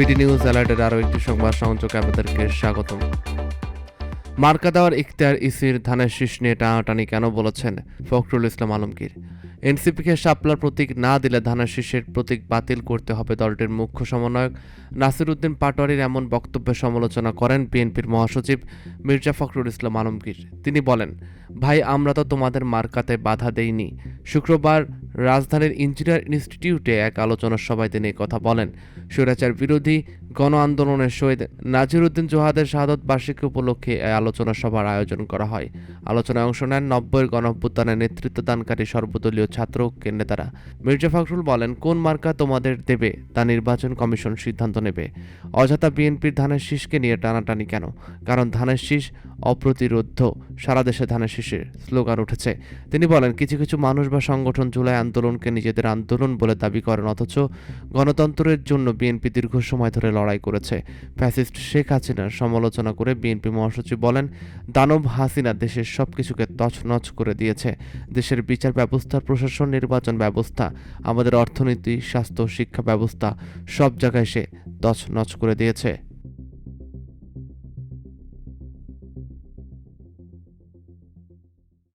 BD news অ্যালার্টের আরও একটি সংবাদ সংযোগে আপনাদেরকে স্বাগতম। মার্কা দেওয়ার ইখতিয়ার ইসির ধানের শীষ নিয়ে টানাটানি কেন বলেছেন ফখরুল ইসলাম আলমগীর? এনসিপিকে শাপলার প্রতীক না দিলে ধানের শীষের প্রতীক বাতিল করতে হবে দলটির মুখ্য সমন্বয়ক। নাসির উদ্দিন পাটোয়ারির এমন বক্তব্যের সমালোচনা করেন বিএনপির মহাসচিব মির্জা ফখরুল ইসলাম আলমগীর। তিনি বলেন, ভাই, আমরা তো তোমাদের মার্কাতে বাধা দেইনি। শুক্রবার রাজধানীর ইঞ্জিনিয়ার ইনস্টিটিউটে এক আলোচনা সভায় তিনি কথা বলেন। স্বৈরাচার বিরোধী গণ আন্দোলনের শহীদ নাজিরউদ্দিন জোহাদের শাহাদত বার্ষিকী উপলক্ষে এই আলোচনা সভার আয়োজন করা হয়। আলোচনায় অংশ নেন নব্বইয়ের গণঅভ্যুত্থানের নেতৃত্বদানকারী সর্বদলীয় ছাত্র ঐক্যের নেতারা। মির্জা ফখরুল বলেন, কোন মার্কা তোমাদের দেবে তা নির্বাচন কমিশন সিদ্ধান্ত নেবে। অযথা বিএনপির ধানের শীষকে নিয়ে টানাটানি কেন? কারণ ধানের শীষ অপ্রতিরোধ্য সারা দেশে ধানের শীষের স্লোগান উঠেছে। তিনি বলেন, কিছু কিছু মানুষ বা সংগঠন জুলাই আন্দোলনকে নিজেদের আন্দোলন বলে দাবি করেন, অথচ গণতন্ত্রের জন্য বিএনপি দীর্ঘ সময় ধরে লড়াই করেছে। ফ্যাসিস্ট শেখ হাসিনার সমালোচনা করে বিএনপি মহাসচিব বলেন, দানব হাসিনা দেশের সব কিছুকে তছনছ করে দিয়েছে। দেশের বিচার ব্যবস্থা, প্রশাসন নির্বাচন ব্যবস্থা, আমাদের অর্থনীতি, স্বাস্থ্য, শিক্ষা ব্যবস্থা সব জায়গায় সে তছনছ করে দিয়েছে।